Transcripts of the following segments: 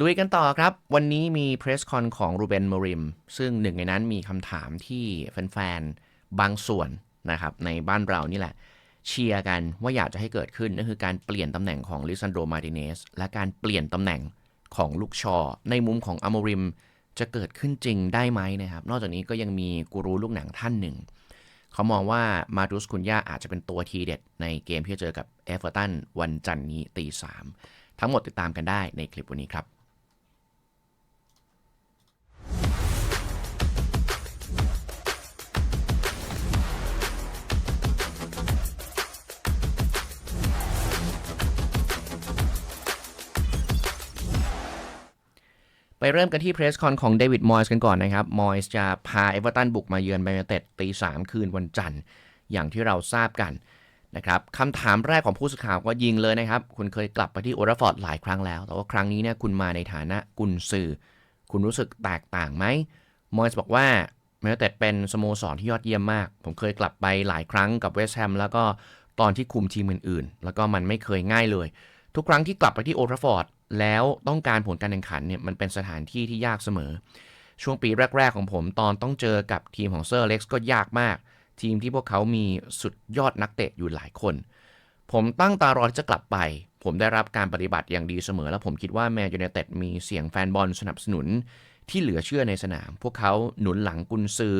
ลุยกันต่อครับ วันนี้มีเพรสคอนของรูเบนมริม ซึ่งหนึ่งในนั้นมีคำถามที่แฟนๆ บางส่วนนะครับในบ้านเรานี่แหละ เชียร์กันว่าอยากจะให้เกิดขึ้นนั่นคือการเปลี่ยนตำแหน่งของลิซันโดมาติเนสและการเปลี่ยนตำแหน่งของลูกชอ ในมุมของอมริมจะเกิดขึ้นจริงได้ไหมนะครับ นอกจากนี้ก็ยังมีกูรูลูกหนังท่านหนึ่ง เขามองว่ามาดุสคุนยาอาจจะเป็นตัวทีเด็ด ในเกมที่จะเจอกับเอเวอร์ตันวันจันทร์นี้ตีสามทั้งหมดติดตามกันได้ในคลิปวันนี้ครับ ไปเริ่มกันที่เพรสคอนของเดวิดมอยส์กันก่อนนะครับ มอยส์จะพาเอเวอร์ตันบุกมาเยือนแมนยูเต็ดตีสามคืนวันจันทร์ อย่างที่เราทราบกันนะครับคำถามแรกของผู้สื่อข่าวก็ยิงเลยนะครับ คุณเคยกลับไปที่โอราฟอร์ดหลายครั้งแล้ว แต่ว่าครั้งนี้เนี่ยคุณมาในฐานะกุนซือ คุณรู้สึกแตกต่างไหมมอยส์บอกว่าแมนยูเต็ดเป็นสโมสรที่ยอดเยี่ยมมาก ผมเคยกลับไปหลายครั้งกับเวสต์แฮมแล้วก็ตอนที่คุมทีมอื่นๆ แล้วก็มันไม่เคยง่ายเลย ทุกครั้งที่กลับไปที่โอทราฟอร์ด แล้วต้องการผลการแข่งขันเนี่ยมันเป็นสถานที่ที่ยากเสมอ ช่วงปีแรก ๆ ของผมตอนต้องเจอกับทีมของเซอร์เล็กซ์ก็ยากมาก ทีมที่พวกเขามีสุดยอดนักเตะอยู่หลายคน ผมตั้งตารอที่จะกลับไป ผมได้รับการปฏิบัติอย่างดีเสมอ และผมคิดว่าแมนยูไนเต็ดมีเสียงแฟนบอลสนับสนุนที่เหลือเชื่อในสนาม พวกเขาหนุนหลังกุนซือ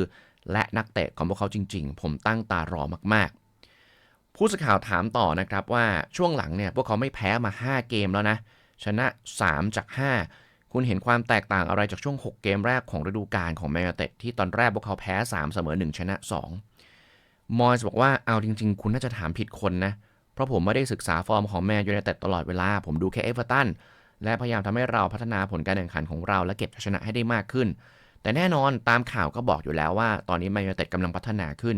และนักเตะของพวกเขาจริง ๆ ผมตั้งตารอมากๆ ผู้สื่อข่าวถามต่อนะครับว่าช่วงหลังเนี่ยพวกเขาไม่แพ้มา 5 เกมแล้วนะ ชนะ 3 จาก 5 คุณเห็นความแตกต่างอะไรจากช่วง 6 เกมแรกของฤดูกาลของแมนยูเต็ดที่ตอนแรกพวกเขาแพ้ 3 เสมอ 1 ชนะ 2 มอยส์บอกว่าเอาจริง ๆ คุณน่าจะถามผิดคนนะ เพราะผมไม่ได้ศึกษาฟอร์มของแมนยูเต็ดตลอดเวลา ผมดูแค่เอเวอร์ตันและพยายามทำให้เราพัฒนาผลการแข่งขันของเราและเก็บชนะให้ได้มากขึ้น แต่แน่นอนตามข่าวก็บอกอยู่แล้วว่า ตอนนี้แมนยูเต็ดกำลังพัฒนาขึ้น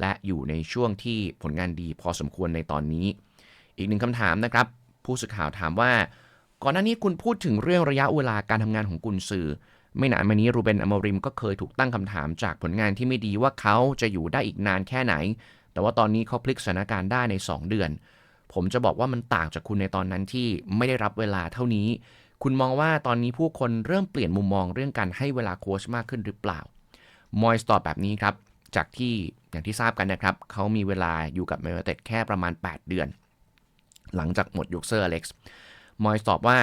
และอยู่ในช่วงที่ผลงานดีพอสมควรในตอนนี้ อีกหนึ่งคำถามนะครับ ผู้สื่อข่าวถามว่า ก่อนหน้านี้คุณพูดถึงเรื่องระยะเวลาการทำงานของกุนซือ ไม่นานมานี้รูเบนอมริมก็เคยถูกตั้งคำถามจากผลงานที่ไม่ดีว่าเขาจะอยู่ได้อีกนานแค่ไหน แต่ว่าตอนนี้เขาพลิกสถานการณ์ได้ใน 2 เดือน ผมจะบอกว่ามันต่างจากคุณในตอนนั้นที่ไม่ได้รับเวลาเท่านี้ คุณมองว่าตอนนี้ผู้คนเริ่มเปลี่ยนมุมมองเรื่องการให้เวลาโค้ชมากขึ้นหรือเปล่ามอยส์ตอบแบบนี้ครับ จากที่อย่างที่ทราบกันนะครับ เขามีเวลาอยู่กับแมนยูไนเตดแค่ประมาณ 8 เดือน หลังจากหมดยุคเซอร์อเล็กซ์ มอยส์ตอบว่า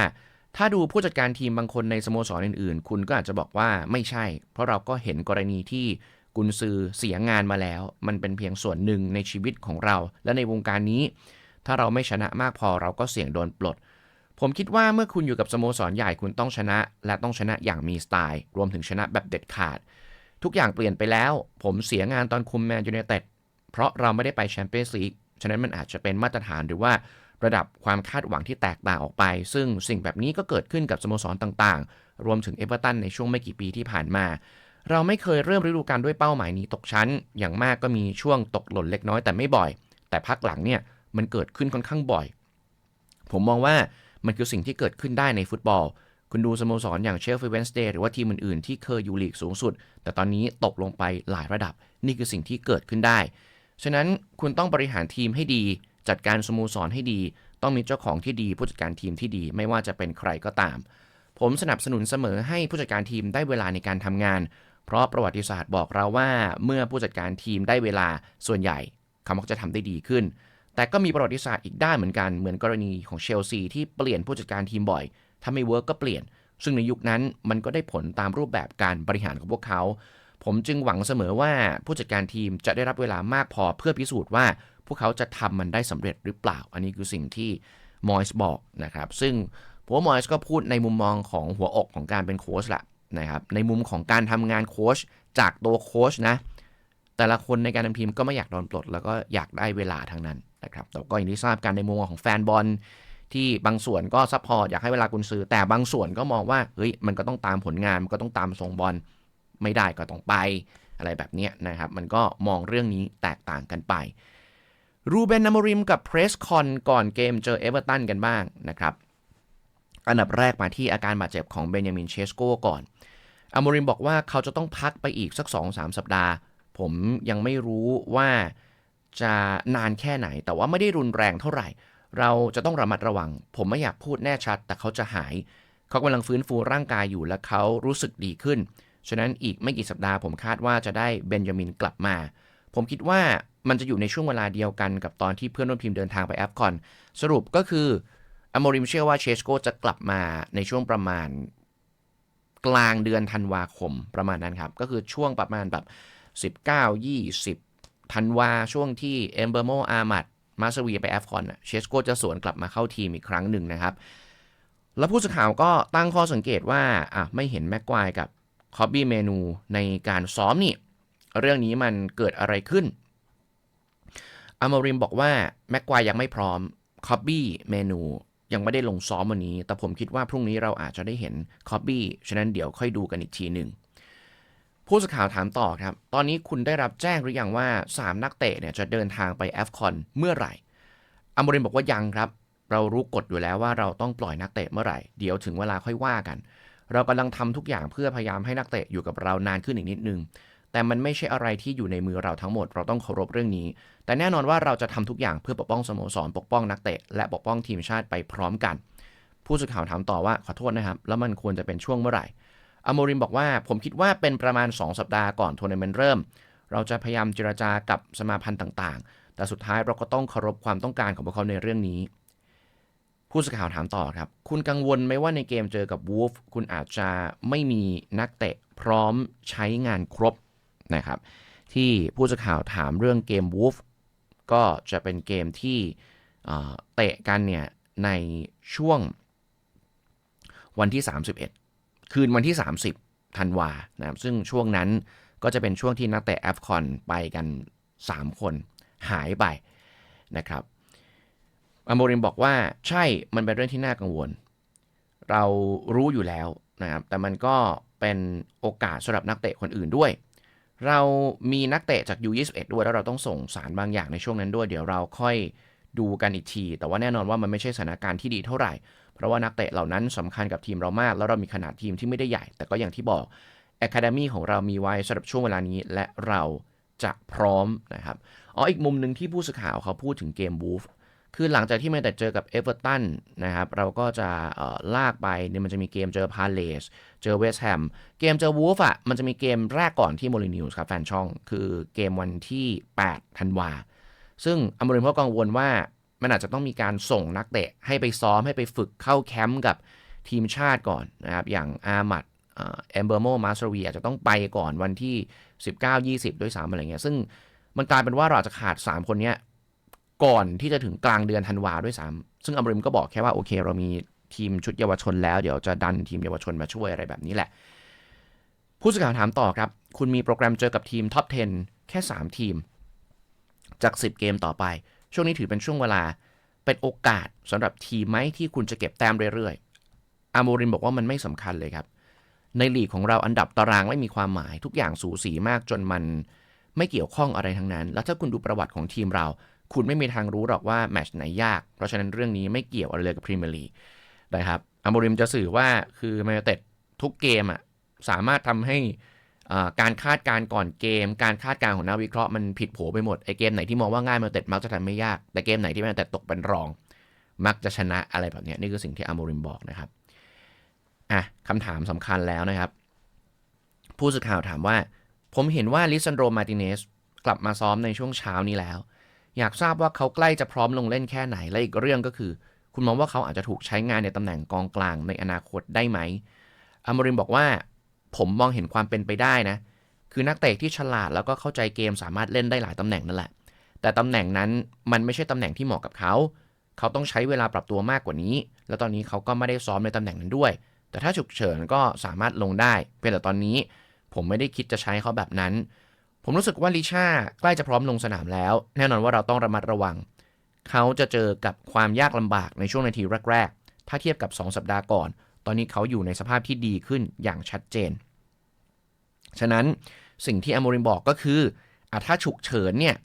ถ้าดูผู้จัดการทีมบางคนในสโมสรอื่นๆ คุณก็อาจจะบอกว่าไม่ใช่ เพราะเราก็เห็นกรณีที่กุนซือเสียงานมาแล้ว มันเป็นเพียงส่วนหนึ่งในชีวิตของเรา และในวงการนี้ ถ้าเราไม่ชนะมากพอเราก็เสี่ยงโดนปลด ผมคิดว่าเมื่อคุณอยู่กับสโมสรใหญ่คุณต้องชนะ และต้องชนะอย่างมีสไตล์ รวมถึงชนะแบบเด็ดขาด ทุกอย่างเปลี่ยนไปแล้ว ผมเสียงานตอนคุมแมนยูไนเต็ดเพราะเราไม่ได้ไปแชมเปี้ยนส์ลีกฉะนั้นมันอาจจะเป็นมาตรฐานหรือว่า ระดับความคาดหวังที่แตกต่างออกไป ซึ่งสิ่งแบบนี้ก็เกิดขึ้นกับสโมสรต่างๆ รวมถึงเอเวอร์ตันในช่วงไม่กี่ปีที่ผ่านมา เราไม่เคยเริ่มฤดูกาลด้วยเป้าหมายนี้ตกชั้น อย่างมากก็มีช่วงตกหล่นเล็กน้อยแต่ไม่บ่อย แต่พักหลังเนี่ยมันเกิดขึ้นค่อนข้างบ่อย ผมมองว่ามันคือสิ่งที่เกิดขึ้นได้ในฟุตบอล คุณดูสโมสรอย่างเชลซีเวนสเดย์หรือว่าทีมอื่นๆ ที่เคยอยู่ลีกสูงสุด แต่ตอนนี้ตกลงไปหลายระดับ นี่คือสิ่งที่เกิดขึ้นได้ ฉะนั้นคุณต้องบริหารทีมให้ดี จัดการสโมสรให้ดี ต้องมีเจ้าของที่ดี ผู้จัดการทีมที่ดี ไม่ว่าจะเป็นใครก็ตาม ผมสนับสนุนเสมอให้ผู้จัดการทีมได้เวลาในการทำงาน เพราะประวัติศาสตร์บอกเราว่า เมื่อผู้จัดการทีมได้เวลาส่วนใหญ่เขามักจะทำได้ดีขึ้น แต่ก็มีประวัติศาสตร์อีกด้านเหมือนกันเหมือนกรณีของเชลซีที่เปลี่ยนผู้จัดการทีมบ่อยถ้าไม่เวิร์กก็เปลี่ยน ซึ่งในยุคนั้นมันก็ได้ผลตามรูปแบบการบริหารของพวกเขา ผมจึงหวังเสมอว่าผู้จัดการทีมจะได้รับเวลามากพอเพื่อพิสูจน์ว่า พวกเขาจะทำมันได้สำเร็จหรือเปล่า อันนี้คือสิ่งที่มอยส์บอกนะครับ ซึ่งผมว่ามอยส์ก็พูดในมุมมองของหัวอกของการเป็นโค้ชแหละนะครับ ในมุมของการทำงานโค้ชจากตัวโค้ชนะ แต่ละคนในการทำทีมก็ไม่อยากโดนปลด แล้วก็อยากได้เวลาทั้งนั้นนะครับแต่ก็อย่างที่ทราบกันในมุมมองของแฟนบอลที่บางส่วนก็ซัพพอร์ตอยากให้เวลากุนซื้อแต่บางส่วนก็มองว่าเฮ้ยมันก็ต้องตามผลงานมันก็ต้องตามทรงบอลไม่ได้ก็ต้องไปอะไรแบบนี้นะครับ มันก็มองเรื่องนี้แตกต่างกันไป รูเบนนามริมกับเพรสคอนก่อนเกมเจอเอเวอร์ตันกันบ้างนะครับ อันดับแรกมาที่อาการบาดเจ็บของเบนยามินเชสโก้ก่อนอามริมบอกว่าเขาจะต้องพักไปอีกสัก 2-3 สัปดาห์ ผมยังไม่รู้ว่าจะนานแค่ไหน แต่ว่าไม่ได้รุนแรงเท่าไหร่ เราจะต้องระมัดระวัง ผมไม่อยากพูดแน่ชัด แต่เขาจะหาย เขากำลังฟื้นฟูร่างกายอยู่และเขารู้สึกดีขึ้น ฉะนั้นอีกไม่กี่สัปดาห์ผมคาดว่าจะได้เบนจามินกลับมา ผมคิดว่า มันจะอยู่ในช่วงเวลาเดียวกันกับตอนที่เพื่อนร่วมทีมเดินทางไปแอฟคอน สรุปก็คืออโมริมเชื่อว่าเชสโกจะกลับมาในช่วงประมาณ กลางเดือนธันวาคมประมาณนั้นครับ ก็คือช่วงประมาณแบบ 19 20ธันวาช่วงที่เอมเบอร์โมอามัดมาสวีไปแอฟคอนเชสโกจะสวนกลับมาเข้าทีมอีกครั้งหนึ่งนะครับ แล้วผู้สื่อข่าวก็ตั้งข้อสังเกตว่าอะไม่เห็นแม็กควายกับคอบบี้เมนูในการซ้อมนี่ เรื่องนี้มันเกิดอะไรขึ้น อามริมบอกว่าแม็กควายยังไม่พร้อมคอบบี้เมนูยังไม่ได้ลงซ้อมวันนี้ แต่ผมคิดว่าพรุ่งนี้เราอาจจะได้เห็นคอบบี้ฉะนั้นเดี๋ยวค่อยดูกันอีกทีหนึ่งผู้สื่อข่าวถามต่อครับ ตอนนี้คุณได้รับแจ้งหรือยังว่า 3 นักเตะเนี่ยจะเดินทางไปแอฟคอนเมื่อไหร่อมริมบอกว่ายังครับ เรารู้กฎอยู่แล้วว่าเราต้องปล่อยนักเตะเมื่อไหร่ เดี๋ยวถึงเวลาค่อยว่ากัน เรากำลังทำทุกอย่างเพื่อพยายามให้นักเตะอยู่กับเรานานขึ้นอีกนิดนึง แต่มันไม่ใช่อะไรที่อยู่ในมือเราทั้งหมด เราต้องเคารพเรื่องนี้ แต่แน่นอนว่าเราจะทำทุกอย่างเพื่อปกป้องสโมสร ปกป้องนักเตะ และปกป้องทีมชาติไปพร้อมกัน ผู้สื่อข่าวถามต่อว่าขอโทษนะครับ แล้วมันควรจะเป็นช่วงเมื่อไหร่อโมริมบอกว่าผมคิดว่าเป็นประมาณ 2 สัปดาห์ก่อนทัวร์นาเมนต์เริ่ม เราจะพยายามเจรจากับสมาพันธ์ต่างๆ แต่สุดท้ายเราก็ต้องเคารพความต้องการของพวกเขาในเรื่องนี้ ผู้สื่อข่าวถามต่อครับ คุณกังวลไหมว่าในเกมเจอกับวูฟคุณอาจจะไม่มีนักเตะพร้อมใช้งานครบ นะครับ ที่ผู้สื่อข่าวถามเรื่องเกมวูฟก็จะเป็นเกมที่เตะกันเนี่ยในช่วงวันที่ 31 คืนวันที่ 30ธันวานะครับซึ่งช่วงนั้นก็จะเป็นช่วงที่นักเตะแอฟคอนไปกัน 3 คนหายไปนะครับอโมริมบอกว่าใช่มันเป็นเรื่องที่น่ากังวล เรารู้อยู่แล้วนะครับแต่มันก็เป็นโอกาสสำหรับนักเตะคนอื่นด้วย เรามีนักเตะจาก U21 ด้วยแล้วเราต้องส่งสารบางอย่างในช่วงนั้นด้วย เดี๋ยวเราค่อยดูกันอีกที แต่ว่าแน่นอนว่ามันไม่ใช่สถานการณ์ที่ดีเท่าไหร่ เพราะว่านักเตะเหล่านั้นสำคัญกับทีมเรามาก แล้วเรามีขนาดทีมที่ไม่ได้ใหญ่ แต่ก็อย่างที่บอก Academy ของเรามีไว้สำหรับช่วงเวลานี้ และเราจะพร้อมนะครับ อ๋อ อีกมุมหนึ่งที่ผู้สื่อข่าวเขาพูดถึงเกมบูฟ คือหลังจากที่มันแต่เจอกับเอเวอร์ตันนะครับ เราก็จะลากไปเนี่ยมันจะมีเกมเจอพาเลสเจอเวสต์แฮม เกมเจอวูฟอะมันจะมีเกมแรกก่อนที่โมลินิวส์ครับแฟนช่อง คือเกมวันที่ 8 ธันวา ซึ่งอมรินเขากังวลว่ามันอาจจะต้องมีการส่งนักเตะให้ไปซ้อมให้ไปฝึกเข้าแคมป์กับทีมชาติก่อนนะครับ อย่างอามัดเอมเบอร์โมมาสเวีอาจจะต้องไปก่อนวันที่ 19-20 ด้วยซ้ำอะไรเงี้ย ซึ่งมันกลายเป็นว่าเราจจะขาด 3 คนเนี้ย ก่อนที่จะถึงกลางเดือนธันวาด้วยซ้ำซึ่งอเมริมก็บอกแค่ว่าโอเค เรามีทีมชุดเยาวชนแล้ว เดี๋ยวจะดันทีมเยาวชนมาช่วยอะไรแบบนี้แหละ ผู้สื่อข่าวถามต่อครับ คุณมีโปรแกรมเจอกับทีมท็อป 10 แค่ 3 ทีม จาก 10 เกมต่อไป ช่วงนี้ถือเป็นช่วงเวลาเป็นโอกาสสำหรับทีมไหมที่คุณจะเก็บแต้มเรื่อยๆ อาโมรินบอกว่ามันไม่สำคัญเลยครับ ในลีกของเราอันดับตารางไม่มีความหมาย ทุกอย่างสูสีมากจนมันไม่เกี่ยวข้องอะไรทั้งนั้น แล้วถ้าคุณดูประวัติของทีมเรา คุณไม่มีทางรู้หรอกว่าแมชไหนยาก เพราะฉะนั้นเรื่องนี้ไม่เกี่ยวอะไรเลยกับพรีเมียร์ลีกนะครับอาโมริมจะสื่อว่าคือแมนยูเต็ดทุกเกมอะสามารถทำให้การคาดการณ์ก่อนเกม การคาดการณ์ของนักวิเคราะห์มันผิดโผไปหมดไอเกมไหนที่มองว่าง่ายแมนยูเต็ดมักจะทำไม่ยาก แต่เกมไหนที่แมนยูเต็ดตกเป็นรอง มักจะชนะอะไรแบบนี้นี่คือสิ่งที่อาโมริมบอกนะครับอะคำถามสำคัญแล้วนะครับ ผู้สื่อข่าวถามว่า ผมเห็นว่าลิซันโดมาติเนสกลับมาซ้อมในช่วงเช้านี้แล้ว อยากทราบว่าเขาใกล้จะพร้อมลงเล่นแค่ไหน และอีกเรื่องก็คือ คุณมองว่าเขาอาจจะถูกใช้งานในตำแหน่งกองกลางในอนาคตได้ไหมอามริมบอกว่า ผมมองเห็นความเป็นไปได้นะ คือนักเตะที่ฉลาดแล้วก็เข้าใจเกมสามารถเล่นได้หลายตำแหน่งนั่นแหละ แต่ตำแหน่งนั้นมันไม่ใช่ตำแหน่งที่เหมาะกับเขา เขาต้องใช้เวลาปรับตัวมากกว่านี้ แล้วตอนนี้เขาก็ไม่ได้ซ้อมในตำแหน่งนั้นด้วย แต่ถ้าฉุกเฉินก็สามารถลงได้ เพียงแต่ตอนนี้ ผมไม่ได้คิดจะใช้เขาแบบนั้น ผมรู้สึกว่าลิชาใกล้จะพร้อมลงสนามแล้ว แน่นอนว่าเราต้องระมัดระวัง เขาจะเจอกับความยากลำบากในช่วงนาทีแรก ๆ ถ้าเทียบกับ 2 สัปดาห์ก่อน ตอนนี้เขาอยู่ในสภาพที่ดีขึ้นอย่างชัดเจน ฉะนั้นสิ่งที่อโมริมบอกก็คืออถ้าฉุกเฉินเนี่ย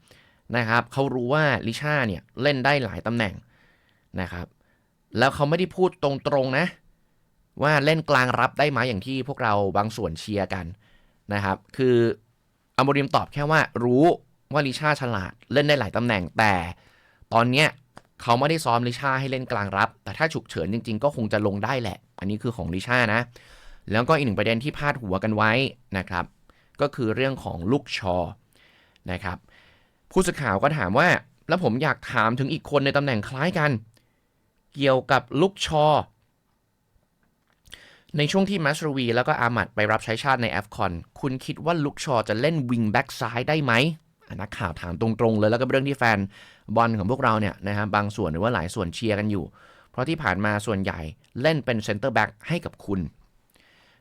นะครับเขารู้ว่าลิชาเนี่ยเล่นได้หลายตำแหน่งนะครับ แล้วเขาไม่ได้พูดตรงๆนะ ว่าเล่นกลางรับได้ไหมอย่างที่พวกเราบางส่วนเชียร์กันนะครับ คือ อโมริมตอบแค่ว่ารู้ว่าลิชาฉลาดเล่นได้หลายตำแหน่งแต่ ตอนเนี้ยเขาไม่ได้ซ้อมลิชาให้เล่นกลางรับ แต่ถ้าฉุกเฉินจริงๆ ก็คงจะลงได้แหละ อันนี้คือของดิชานะ แล้วก็อีกหนึ่งประเด็นที่พาดหัวกันไว้นะครับ ก็คือเรื่องของลูกชอนะครับผู้สื่อข่าวก็ถามว่า แล้วผมอยากถามถึงอีกคนในตำแหน่งคล้ายกัน เกี่ยวกับลูกชอ ในช่วงที่มัสรวีแล้วก็อามัดไปรับใช้ชาติในแอฟคอนคุณคิดว่าลุกชอจะเล่นวิงแบ็กซ้ายได้ไหมนักข่าวถามตรงๆเลยแล้วก็เป็นเรื่องที่แฟนบอลของพวกเราเนี่ยนะฮะบางส่วนหรือว่าหลายส่วนเชียร์กันอยู่ เพราะที่ผ่านมาส่วนใหญ่เล่นเป็นเซนเตอร์แบ็กให้กับคุณ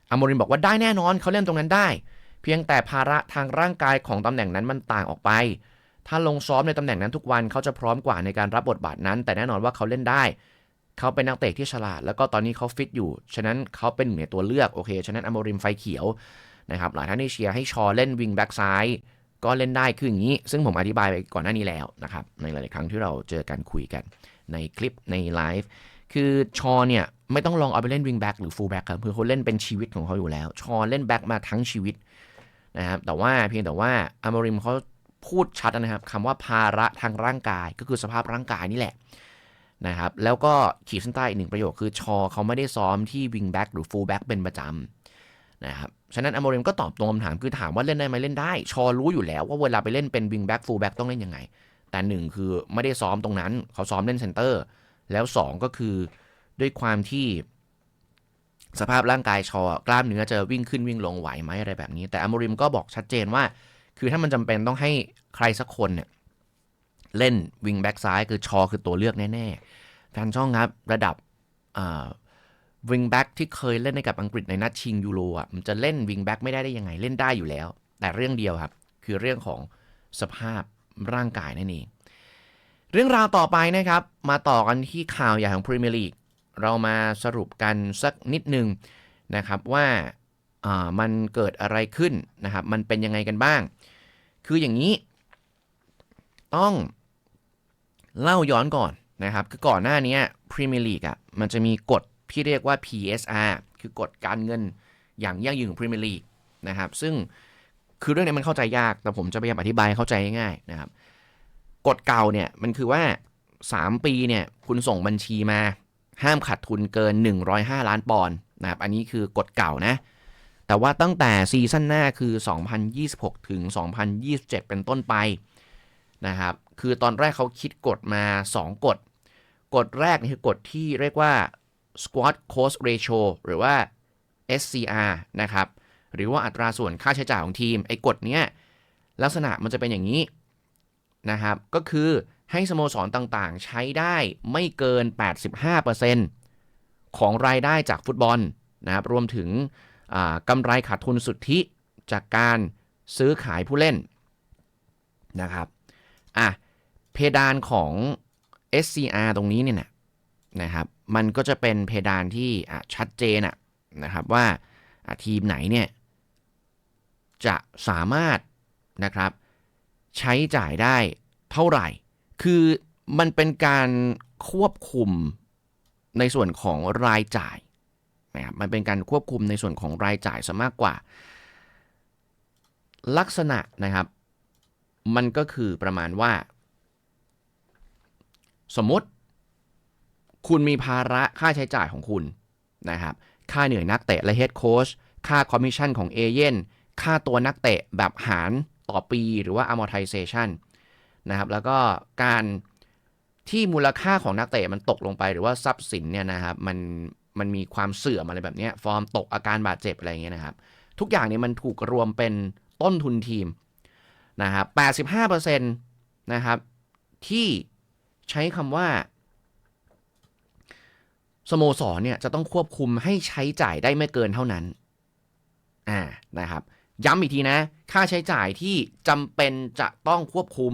อามรินบอกว่าได้แน่นอนเขาเล่นตรงนั้นได้ เพียงแต่ภาระทางร่างกายของตำแหน่งนั้นมันต่างออกไป ถ้าลงซ้อมในตำแหน่งนั้นทุกวันเขาจะพร้อมกว่าในการรับบทบาทนั้น แต่แน่นอนว่าเขาเล่นได้ เขาเป็นนักเตะที่ฉลาด แล้วก็ตอนนี้เขาฟิตอยู่ ฉะนั้นเขาเป็นหนึ่งในตัวเลือกโอเค ฉะนั้นอโมริมไฟเขียวนะครับหลายท่านที่เชียร์ให้ชอเล่นวิงแบ็กซ้ายก็เล่นได้คืออย่างนี้ ซึ่งผมอธิบายไปก่อนหน้านี้แล้วนะครับในหลาย ๆ ครั้งที่เราเจอกันคุยกันในคลิปในไลฟ์คือชอเนี่ยไม่ต้องลองเอาไปเล่นวิงแบ็กหรือฟูลแบ็กครับคือเขาเล่นเป็นชีวิตของเขาอยู่แล้ว ชอเล่นแบ็กมาทั้งชีวิตนะครับแต่ว่าเพียงแต่ว่าอโมริมเขาพูดชัดนะครับคำว่าภาระทางร่างกายก็คือสภาพร่างกายนี่แหละ นะครับแล้วก็ขีดเส้นใต้อีกหนึ่งประโยคคือชอเขาไม่ได้ซ้อมที่วิงแบ็กหรือฟูลแบ็กเป็นประจำนะครับฉะนั้นอโมริมก็ตอบตรงคำถามคือถามว่าเล่นได้ไหมเล่นได้ ชอรู้อยู่แล้วว่าเวลาไปเล่นเป็นวิงแบ็กฟูลแบ็กต้องเล่นยังไง แต่หนึ่งคือไม่ได้ซ้อมตรงนั้น เขาซ้อมเล่นเซนเตอร์ แล้ว 2 ก็คือด้วยความที่สภาพร่างกายชอกล้ามเนื้อจะวิ่งขึ้นวิ่งลงไหวไหมอะไรแบบนี้ แต่อโมริมก็บอกชัดเจนว่า คือถ้ามันจำเป็นต้องให้ใครสักคนเนี่ย เล่นวิงแบ็กซ้ายคือชอคือตัวเลือกแน่ๆแฟนช่องครับระดับวิงแบ็กที่เคยเล่นในกับอังกฤษในนัดชิงยูโรอะมันจะเล่นวิงแบ็กไม่ได้ได้ยังไงเล่นได้อยู่แล้ว แต่เรื่องเดียวครับ คือเรื่องของสภาพร่างกายนั่นเองเรื่องราวต่อไปนะครับ มาต่อกันที่ข่าวใหญ่ของพรีเมียร์ลีกเรามาสรุปกันสักนิดนึงนะครับว่ามันเกิดอะไรขึ้นนะครับ มันเป็นยังไงกันบ้าง คืออย่างนี้ ต้อง เล่าย้อนก่อนนะครับ คือก่อนหน้านี้พรีเมียร์ลีกอะมันจะมีกฎที่เรียกว่า PSR คือกฎการเงินอย่างยั่งยืนของพรีเมียร์ลีกนะครับซึ่งคือเรื่องนี้มันเข้าใจยาก แต่ผมจะพยายามอธิบายเข้าใจง่ายนะครับกฎเก่าเนี่ยมันคือว่า 3 ปีเนี่ยคุณส่งบัญชีมา ห้ามขาดทุนเกิน 105 ล้านปอนด์นะครับอันนี้คือกฎเก่านะ แต่ว่าตั้งแต่ซีซั่นหน้าคือ 2026 ถึง 2027 เป็นต้นไปนะครับ คือตอนแรกเขาคิดกฎมา 2 กฎ กฎแรกนี่คือกฎที่เรียกว่า squad cost ratio หรือว่า SCR นะครับ หรือว่าอัตราส่วนค่าใช้จ่ายของทีม ไอ้กฎเนี้ยลักษณะมันจะเป็นอย่างนี้นะครับ ก็คือให้สโมสรต่างๆ ใช้ได้ไม่เกิน 85%ของรายได้จากฟุตบอลนะครับ รวมถึงกำไรขาดทุนสุทธิจากการซื้อขายผู้เล่นนะครับ อะ เพดานของ SCR ตรงนี้เนี่ยนะครับ มันก็จะเป็นเพดานที่ชัดเจนนะครับว่าทีมไหนเนี่ยจะสามารถนะครับใช้จ่ายได้เท่าไหร่ คือมันเป็นการควบคุมในส่วนของรายจ่ายนะครับ มันเป็นการควบคุมในส่วนของรายจ่ายซะมากกว่า ลักษณะนะครับ มันก็คือประมาณว่า สมมติ คุณมีภาระค่าใช้จ่ายของคุณนะครับ ค่าเหนื่อยนักเตะและเฮดโค้ชค่าคอมมิชชั่นของเอเย่นค่าตัวนักเตะแบบหารต่อปีหรือว่า amortization นะครับแล้วก็การที่มูลค่าของนักเตะมันตกลงไปหรือว่าทรัพย์สินเนี่ยนะครับมันมันมีความเสื่อมอะไรแบบนี้ฟอร์มตกอาการบาดเจ็บอะไรเงี้ยนะครับ ทุกอย่างนี้มันถูกรวมเป็นต้นทุนทีมนะครับ 85%นะครับที่ ใช้คำว่าสโมสรเนี่ยจะต้องควบคุมให้ใช้จ่ายได้ไม่เกินเท่านั้น อ่า นะครับ ย้ำอีกทีนะ ค่าใช้จ่ายที่จำเป็นจะต้องควบคุม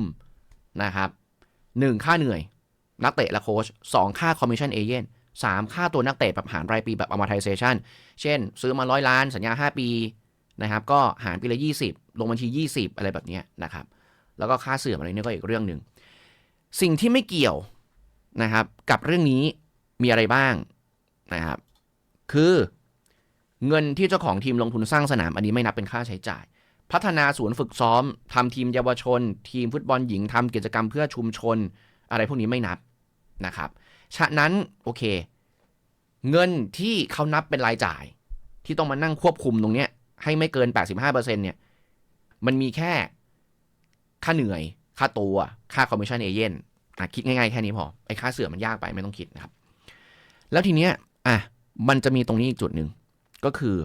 นะครับ 1. ค่าเหนื่อย นักเตะและโค้ช 2. ค่าคอมมิชชั่นเอเจนต์ 3. ค่าตัวนักเตะแบบหารรายปีแบบ amortization เช่น ซื้อมาร้อยล้าน สัญญา 5 ปีนะครับ ก็หารปีละ 20 ลงบัญชี 20 อะไรแบบนี้นะครับ แล้วก็ค่าเสื่อมอะไรนี่ก็อีกเรื่องหนึ่ง สิ่งที่ไม่เกี่ยวนะครับ กับเรื่องนี้มีอะไรบ้างนะครับ คือเงินที่เจ้าของทีมลงทุนสร้างสนามอันนี้ไม่นับเป็นค่าใช้จ่าย พัฒนาศูนย์ฝึกซ้อมทำทีมเยาวชน ทีมฟุตบอลหญิงทำกิจกรรมเพื่อชุมชน อะไรพวกนี้ไม่นับนะครับ ฉะนั้นโอเค เงินที่เขานับเป็นรายจ่าย ที่ต้องมานั่งควบคุมตรงเนี้ยให้ไม่เกิน 85%เนี่ยมันมีแค่ค่าเหนื่อย ค่าตัวค่าคอมมิชชั่นเอเจนต์คิดง่ายๆ แค่นี้พอไอ้ค่าเสื่อมมันยากไปไม่ต้องคิดนะครับ แล้วทีเนี้ยอะมันจะมีตรงนี้อีกจุดหนึ่งก็คือ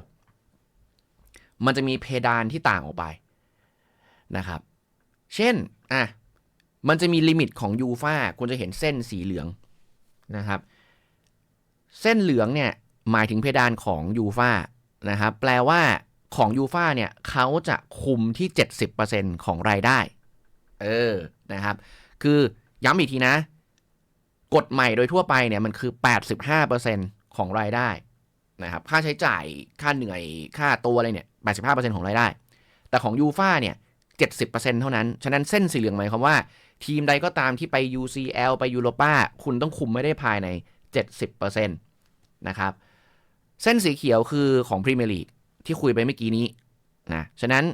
มันจะมีเพดานที่ต่างออกไปนะครับ เช่นอะมันจะมีลิมิตของยูฟาคุณจะเห็นเส้นสีเหลืองนะครับ เส้นเหลืองเนี่ยหมายถึงเพดานของยูฟานะครับ แปลว่าของยูฟาเนี่ยเขาจะคุมที่ 70%ของรายได้ เออนะครับ คือย้ำอีกทีนะ กฎใหม่โดยทั่วไปเนี่ยมันคือ 85%ของรายได้นะครับ ค่าใช้จ่ายค่าเหนื่อยค่าตัวอะไรเนี่ย 85%ของรายได้ แต่ของยูฟาเนี่ย 70%เท่านั้น ฉะนั้นเส้นสีเหลืองหมายความว่า ทีมใดก็ตามที่ไป UCL ไปยูโรปาคุณต้องคุมไม่ได้ภายใน 70%นะครับ เส้นสีเขียวคือของพรีเมียร์ลีกที่คุยไปเมื่อกี้นี้นะ ฉะนั้น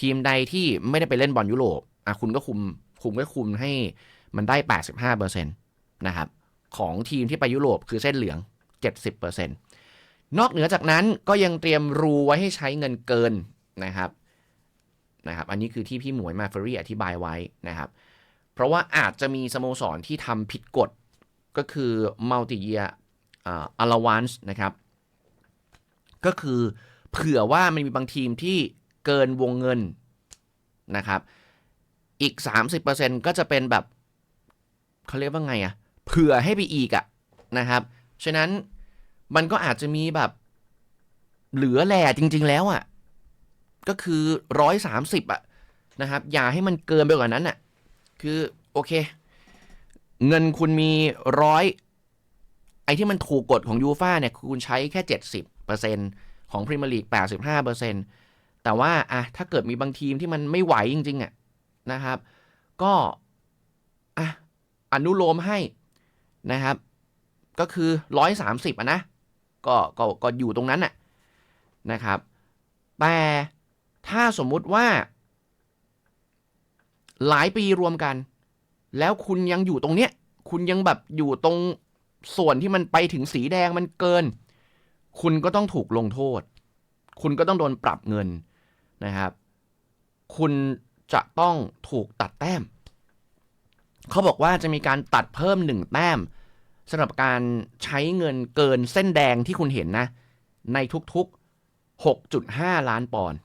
ทีมใดที่ไม่ได้ไปเล่นบอลยุโรป อะคุณก็คุมคุมก็คุมให้มันได้85%นตนะครับของทีมที่ไปยุโรปคือเส้นเหลือง70%นอกเหนือจากนั้นก็ยังเตรียมรูไว้ให้ใช้เงินเกินนะครับนะครับ อันนี้คือที่พี่หมวยมาเฟอรี่อธิบายไว้นะครับ เพราะว่าอาจจะมีสโมสรที่ทำผิดกฎก็คือ multi year allowance นะครับ ก็คือเผื่อว่ามันมีบางทีมที่เกินวงเงินนะครับ อีก 30%ก็จะเป็นแบบเขาเรียกว่าไงอะเผื่อให้ไปอีกอะนะครับ ฉะนั้นมันก็อาจจะมีแบบเหลือแหล่จริง ๆ แล้วอะก็คือร้อยสามสิบอะนะครับ อย่าให้มันเกินไปกว่านั้นอะคือโอเค เงินคุณมีร้อยไอ้ที่มันถูกกฎของยูฟาเนี่ยคุณใช้แค่เจ็ดสิบเปอร์เซ็นของพรีเมียร์ลีกแปดสิบห้าเปอร์เซ็นแต่ว่าอะถ้าเกิดมีบางทีมที่มันไม่ไหวจริงๆอะ นะครับ ก็อะอนุโลมให้นะครับ ก็คือร้อยสามสิบอะนะ ก็ก็ก็อยู่ตรงนั้นน่ะนะครับ แต่ถ้าสมมุติว่า หลายปีรวมกัน แล้วคุณยังอยู่ตรงเนี้ย คุณยังแบบอยู่ตรงส่วนที่มันไปถึงสีแดงมันเกิน คุณก็ต้องถูกลงโทษ คุณก็ต้องโดนปรับเงินนะครับ คุณ จะต้องถูกตัดแต้ม เขาบอกว่าจะมีการตัดเพิ่มหนึ่งแต้มสำหรับการใช้เงินเกินเส้นแดงที่คุณเห็นนะ ในทุกๆ 6.5 ล้านปอนด์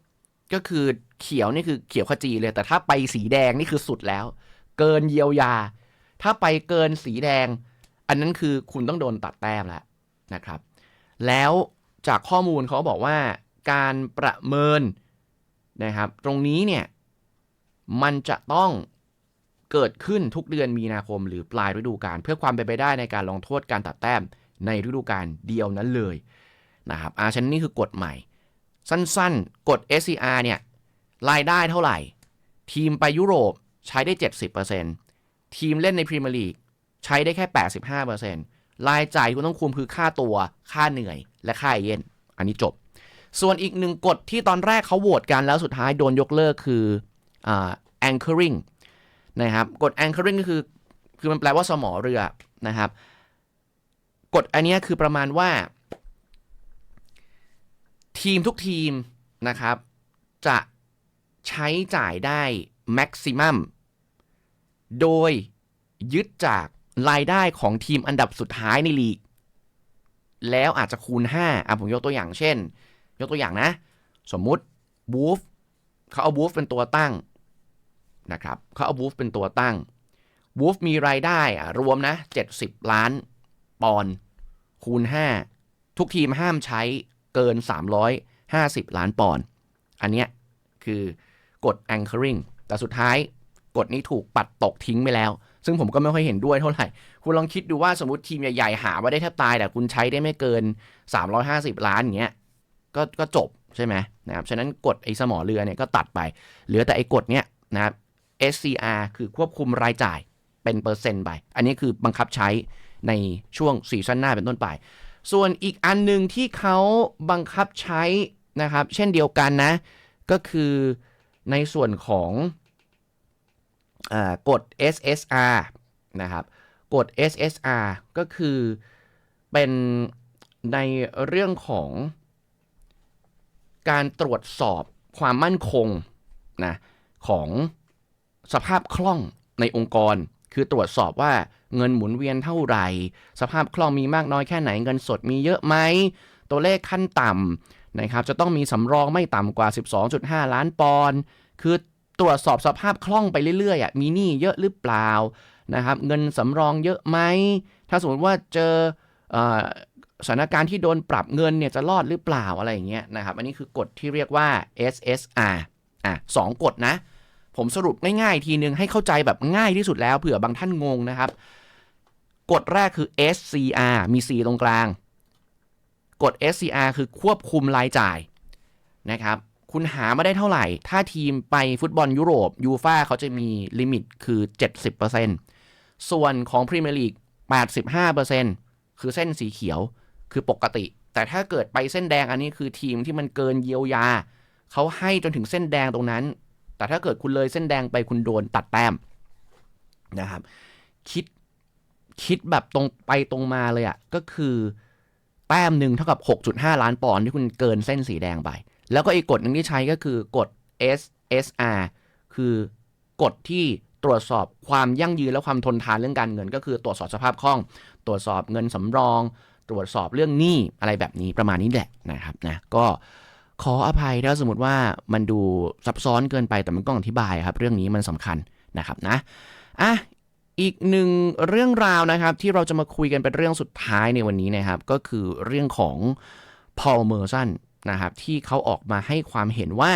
ก็คือเขียวนี่คือเขียวขจีเลย แต่ถ้าไปสีแดงนี่คือสุดแล้ว เกินเยียวยา ถ้าไปเกินสีแดง อันนั้นคือคุณต้องโดนตัดแต้มแล้วนะครับ แล้วจากข้อมูลเขาบอกว่าการประเมินนะครับ ตรงนี้เนี่ย มันจะต้องเกิดขึ้นทุกเดือนมีนาคมหรือปลายฤดูกาลเพื่อความเป็นไปได้ในการลงโทษการตัดแต้มในฤดูกาลเดียวนั้นเลยนะครับอาชันนี่คือกฎใหม่ สั้นๆ กฎ SCR เนี่ยรายได้เท่าไหร่ ทีมไปยุโรปใช้ได้ 70%ทีมเล่นในพรีเมียร์ลีกใช้ได้แค่ 85%รายจ่ายคุณต้องคุมคือค่าตัวค่าเหนื่อย และค่าเย็น อันนี้จบ ส่วนอีกหนึ่งกฎที่ตอนแรกเขาโหวตกันแล้วสุดท้ายโดนยกเลิกคือ anchoring นะครับกฎ anchoring ก็คือ คือมันแปลว่าสมอเรือนะครับกฎอันนี้คือประมาณว่า ทีมทุกทีมนะครับ จะใช้จ่ายได้ maximum โดยยึดจากรายได้ของทีมอันดับสุดท้ายในลีก แล้วอาจจะคูณ 5 อะผมยกตัวอย่างเช่น ยกตัวอย่างนะ สมมุติบูฟเขาเอาบูฟเป็นตัวตั้ง นะครับเขาเอาวูฟเป็นตัวตั้งวูฟมีรายได้รวมนะ 70 ล้าน ปอนด์คูณ 5 ทุกทีมห้ามใช้เกิน 350 ล้านปอนด์อันเนี้ยคือกฎ anchoring แต่สุดท้ายกฎนี้ถูกปัดตกทิ้งไปแล้ว ซึ่งผมก็ไม่ค่อยเห็นด้วยเท่าไหร่ คุณลองคิดดูว่าสมมติทีมใหญ่ๆ หาว่าได้แทบตาย แต่คุณใช้ได้ไม่เกิน 350 ล้านอย่างเงี้ยก็ก็จบใช่ไหมนะครับฉะนั้นกฎไอ้สมอเรือเนี่ยก็ตัดไป เหลือแต่ไอ้กฎเนี้ยนะครับ SCR คือควบคุมรายจ่ายเป็นเปอร์เซ็นต์ไป อันนี้คือบังคับใช้ในช่วงซีซั่นหน้าเป็นต้นไป ส่วนอีกอันหนึ่งที่เขาบังคับใช้นะครับ เช่นเดียวกันนะ ก็คือในส่วนของอกฎ SSR นะครับ กฎ SSR ก็คือเป็นในเรื่องของการตรวจสอบความมั่นคงนะของ สภาพคล่องในองค์กร คือตรวจสอบว่าเงินหมุนเวียนเท่าไหร่ สภาพคล่องมีมากน้อยแค่ไหนเงินสดมีเยอะไหม ตัวเลขขั้นต่ำนะครับจะต้องมีสำรองไม่ต่ำกว่า 12.5 ล้านปอนด์คือตรวจสอบสภาพคล่องไปเรื่อยๆอะมีหนี้เยอะหรือเปล่านะครับเงินสำรองเยอะไหม ถ้าสมมติว่าเจอเออสถานการณ์ที่โดนปรับเงินเนี่ยจะรอดหรือเปล่าอะไรอย่างเงี้ยนะครับ อันนี้คือกฎที่เรียกว่า SSR อะสองกฎนะ ผมสรุปง่ายๆทีนึงให้เข้าใจแบบง่ายที่สุดแล้วเผื่อบางท่านงงนะครับ กฎแรกคือ SCR มี C ตรงกลาง กฎ SCR คือควบคุมรายจ่ายนะครับคุณหามาได้เท่าไหร่ ถ้าทีมไปฟุตบอลยุโรปยูฟาเขาจะมีลิมิตคือ 70%ส่วนของพรีเมียร์ลีก85%คือเส้นสีเขียวคือปกติ แต่ถ้าเกิดไปเส้นแดงอันนี้คือทีมที่มันเกินเยียวยา เขาให้จนถึงเส้นแดงตรงนั้น แต่ถ้าเกิดคุณเลยเส้นแดงไปคุณโดนตัดแต้มนะครับ คิดคิดแบบตรงไปตรงมาเลยอะ่ะก็คือแต้มหนึ่งเท่ากับ 6.5 ล้านปอนด์ที่คุณเกินเส้นสีแดงไป แล้วก็อีกกฎหนึ่งที่ใช้ก็คือกฎ SSR คือกฎที่ตรวจสอบความยั่งยืนและความทนทานเรื่องการเงิน ก็คือตรวจสอบสภาพคล่อง ตรวจสอบเงินสำรอง ตรวจสอบเรื่องหนี้อะไรแบบนี้ประมาณนี้แหละนะครับนะก็ ขออภัยถ้าสมมติว่ามันดูซับซ้อนเกินไปแต่มันก็อธิบายครับเรื่องนี้มันสำคัญนะครับนะอะอีกหนึ่งเรื่องราวนะครับที่เราจะมาคุยกันเป็นเรื่องสุดท้ายในวันนี้นะครับ ก็คือเรื่องของพอลเมอร์สันนะครับที่เขาออกมาให้ความเห็นว่า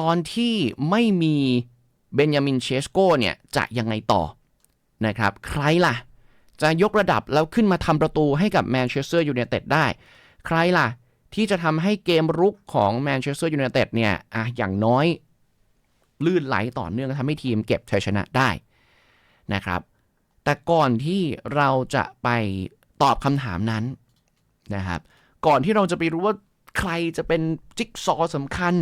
ตอนที่ไม่มีเบนยามินเชสโกเนี่ยจะยังไงต่อนะครับใครล่ะ จะยกระดับแล้วขึ้นมาทำประตูให้กับแมนเชสเตอร์ยูไนเต็ดได้ ใครล่ะ ที่จะทำให้เกมรุกของแมนเชสเตอร์ยูไนเต็ดเนี่ยอะอย่างน้อยลื่นไหลต่อเนื่องทำให้ทีมเก็บชัยชนะได้นะครับ แต่ก่อนที่เราจะไปตอบคำถามนั้นนะครับ ก่อนที่เราจะไปรู้ว่าใครจะเป็นจิ๊กซอสำคัญ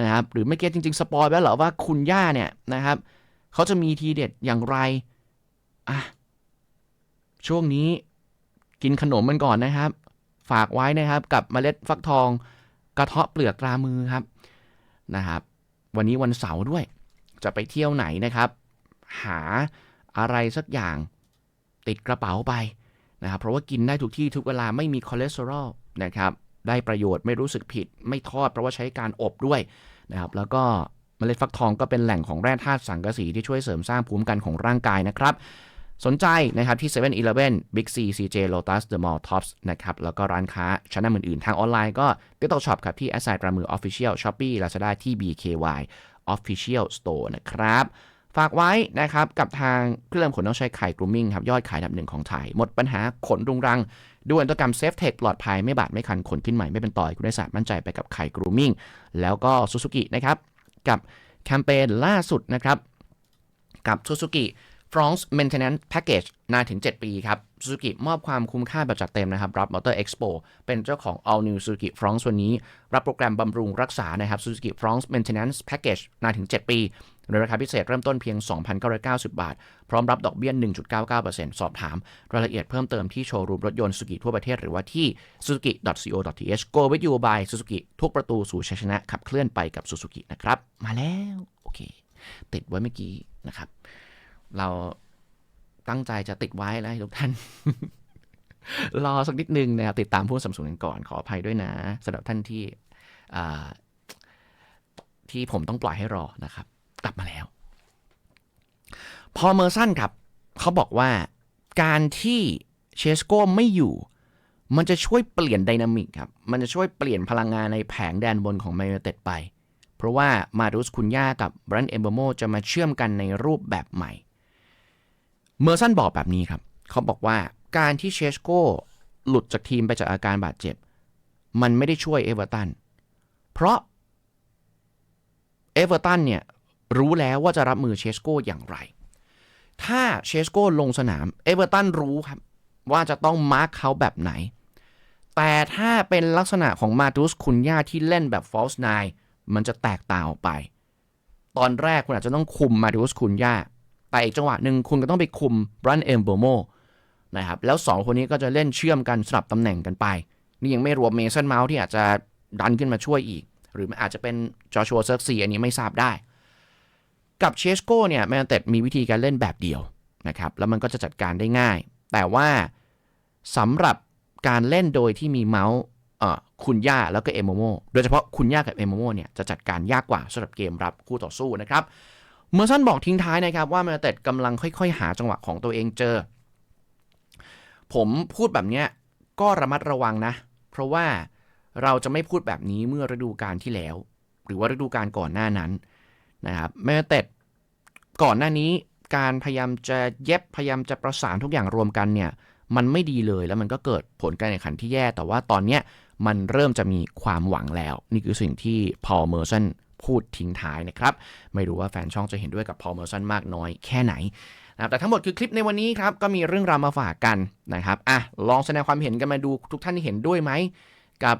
นะครับ หรือไม่เก็ตจริง ๆ สปอยไว้เหรอว่าคุณย่าเนี่ยนะครับเขาจะมีทีเด็ดอย่างไรอะช่วงนี้กินขนมมันก่อนนะครับ ฝากไว้นะครับ กับเมล็ดฟักทองกระเทาะเปลือกตรามือครับนะครับ วันนี้วันเสาร์ด้วย จะไปเที่ยวไหนนะครับ หาอะไรสักอย่างติดกระเป๋าไปนะครับ เพราะว่ากินได้ทุกที่ทุกเวลาไม่มีคอเลสเตอรอลนะครับ ได้ประโยชน์ไม่รู้สึกผิด ไม่ทอดเพราะว่าใช้การอบด้วยนะครับ แล้วก็เมล็ดฟักทองก็เป็นแหล่งของแร่ธาตุสังกะสีที่ช่วยเสริมสร้างภูมิคุ้มกันของร่างกายนะครับ สนใจนะครับที่7 e เ e ่ e อ Big C CJ Lotus The Mall Tops นะครับ แล้วก็ร้านค้าชั้นนำอื่นๆ ทางออนไลน์ก็ TikTok Shop ครับ ที่ a s s i ประมือ Official Shopee Lazada ที่ BKY Official Store นะครับ ฝากไว้นะครับกับทางเครื่องขนต้องใช้ไข่กรูมมิ่งครับ ยอดขายอันดับหนึ่งของไทย หมดปัญหาขนรุงรัง ด้วยนวัตกรรมเซฟเทคปลอดภัยไม่บาดไม่คันขนขึ้นใหม่ไม่เป็นต่อยคุณได้สารมั่นใจไปกับไข่กรูมมิ่งแล้วก็ซูซูกินะครับกับแคมเปญล่าสุดนะครับกับซูซูกิ France Maintenance Package นานถึง 7 ปีครับ Suzuki มอบความคุ้มค่าแบบจัดเต็มนะครับ รับ Motor Expo เป็นเจ้าของ All New Suzuki France วันนี้ รับโปรแกรมบำรุงรักษานะครับ Suzuki France Maintenance Package นานถึง 7 ปีในราคาพิเศษเริ่มต้นเพียง 2,990 บาท พร้อมรับดอกเบี้ย 1.99%สอบถาม รายละเอียดเพิ่มเติมที่โชว์รูมรถยนต์ Suzuki ทั่วประเทศหรือว่าที่ suzuki.co.th go with you by Suzuki ทุกประตูสู่ชัยชนะขับเคลื่อนไปกับ Suzuki นะครับ มาแล้ว โอเค ติดไว้เมื่อกี้นะครับ เราตั้งใจจะติดไว้แล้วให้ทุกท่าน รอสักนิดนึงนะครับติดตามผู้สนับสนุนกันก่อนขออภัยด้วยนะสำหรับท่านที่ที่ผมต้องปล่อยให้รอนะครับ กลับมาแล้ว พอเมอร์สันครับ เขาบอกว่าการที่เชสโก้ไม่อยู่ มันจะช่วยเปลี่ยนไดนามิกครับ มันจะช่วยเปลี่ยนพลังงานในแผงแดนบนของแมนยูเต็ดไป เพราะว่ามารุสคุนย่ากับบรันเอมเบโมจะมาเชื่อมกันในรูปแบบใหม่ เมอร์สันบอกแบบนี้ครับ เขาบอกว่าการที่เชสโก้หลุดจากทีมไปจากอาการบาดเจ็บ มันไม่ได้ช่วยเอเวอร์ตัน เพราะเอเวอร์ตันเนี่ยรู้แล้วว่าจะรับมือเชสโก้อย่างไร ถ้าเชสโก้ลงสนามเอเวอร์ตันรู้ครับ ว่าจะต้องมาร์คเขาแบบไหน แต่ถ้าเป็นลักษณะของมาตุสคุนย่าที่เล่นแบบฟอลส์ไนมันจะแตกต่างออกไป ตอนแรกคุณอาจจะต้องคุมมาตุสคุนย่า แต่อีกจังหวะหนึ่งคุณก็ต้องไปคุมบรันเอมโบโมนะครับแล้ว 2 คนนี้ก็จะเล่นเชื่อมกันสลับตำแหน่งกันไป นี่ยังไม่รวมเมสันเมาส์ที่อาจจะดันขึ้นมาช่วยอีก หรือมันอาจจะเป็นจอชัวเซิร์กซีอันนี้ไม่ทราบได้ กับเชสโกเนี่ยแมนเต็ดมีวิธีการเล่นแบบเดียวนะครับแล้วมันก็จะจัดการได้ง่าย แต่ว่าสำหรับการเล่นโดยที่มีเมาส์คุณย่าแล้วก็เอโมโมโดยเฉพาะคุณย่ากับเอโมโมเนี่ยจะจัดการยากกว่าสำหรับเกมรับคู่ต่อสู้นะครับ เมอร์สันบอกทิ้งท้ายนะครับว่าแมนเต็ดกำลังค่อย ๆ หาจังหวะของตัวเองเจอ ผมพูดแบบเนี้ยก็ระมัดระวังนะ เพราะว่าเราจะไม่พูดแบบนี้เมื่อฤดูกาลที่แล้ว หรือว่าฤดูกาลก่อนหน้านั้นนะครับแมนเต็ดก่อนหน้านี้การพยายามจะเย็บพยายามจะประสานทุกอย่างรวมกันเนี่ยมันไม่ดีเลยแล้วมันก็เกิดผลการแข่งขันที่แย่ แต่ว่าตอนเนี้ยมันเริ่มจะมีความหวังแล้ว นี่คือสิ่งที่พอลเมอร์สัน พูดทิ้งท้ายนะครับ ไม่รู้ว่าแฟนช่องจะเห็นด้วยกับพอลเมอร์สันมากน้อยแค่ไหนนะแต่ทั้งหมดคือคลิปในวันนี้ครับ ก็มีเรื่องราวมาฝากกันนะครับอะลองแสดงความเห็นกันมาดูทุกท่านเห็นด้วยไหม กับ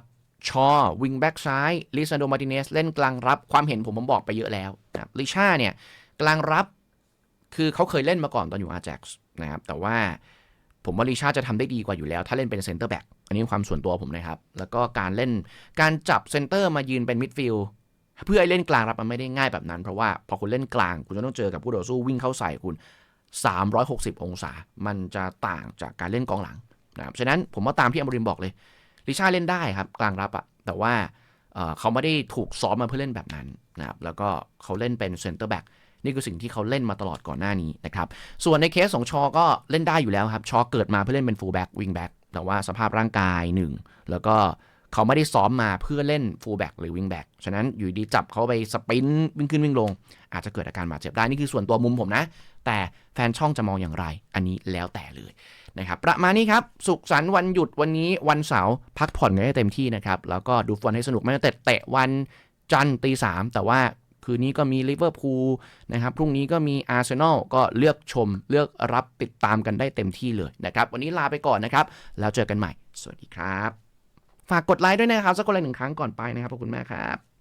ชอวิงแบ็กซ้ายลิซานโดมาติเนสเล่นกลางรับความเห็นผมผมบอกไปเยอะแล้วนะลิชาเนี่ยกลางรับคือเขาเคยเล่นมาก่อนตอนอยู่อา j จ็กซ์นะครับแต่ว่าผมว่าลิชาจะทำได้ดีกว่าอยู่แล้ว ถ้าเล่นเป็นเซนเตอร์แบ็กอันนี้ความส่วนตัวผมนะครับ แล้วก็การเล่นการจับเซนเตอร์มายืนเป็นมิดฟิลด์ เพื่อให้เล่นกลางรับมันไม่ได้ง่ายแบบนั้น เพราะว่าพอคุณเล่นกลางคุณจะต้องเจอกับผู้ต่อสู้วิ่งเข้าใส่คุณ 360 องศา มันจะต่างจากการเล่นกองหลังนะครับฉะนั้นผมว่าตามที่อมริมบอกเลยลิชาเล่นได้ครับกลางรับอะแต่ว่าเเขาไม่ได้ถูกซ้อมมาเพื่อเล่นแบบนั้นนะครับแล้วก็เขาเล่นเป็นเซนเตอร์แบ็กนี่คือสิ่งที่เขาเล่นมาตลอดก่อนหน้านี้นะครับส่วนในเคสของชอก็เล่นได้อยู่แล้วครับชอเกิดมาเพื่อเล่นเป็นฟูลแบ็กวิงแบ็กแต่ว่าสภาพร่างกายหนึ่งแล้วก็ เขาไม่ได้ซ้อมมาเพื่อเล่นฟูลแบ็กหรือวิงแบ็กฉะนั้นอยู่ดีจับเขาไปสปรินวิ่งขึ้นวิ่งลง อาจจะเกิดอาการบาดเจ็บได้ นี่คือส่วนตัวมุมผมนะ แต่แฟนช่องจะมองอย่างไร อันนี้แล้วแต่เลยนะครับประมาณนี้ครับ สุขสันต์วันหยุดวันนี้วันเสาร์พักผ่อนกันให้เต็มที่นะครับ แล้วก็ดูฟุตบอลให้สนุกไม่ต้องเตะเตะวันจันทร์ตีสามแต่ว่าคืนนี้ก็มีลิเวอร์พูลนะครับ พรุ่งนี้ก็มีอาร์เซนอลก็เลือกชมเลือกรับติดตามกันได้เต็มที่เลยนะครับ วันนี้ลาไปก่อนนะครับ แล้วเจอกันใหม่ สวัสดีครับ ฝากกดไลค์ด้วยนะครับสักคนละหนึ่งครั้งก่อนไปนะครับขอบคุณมากครับ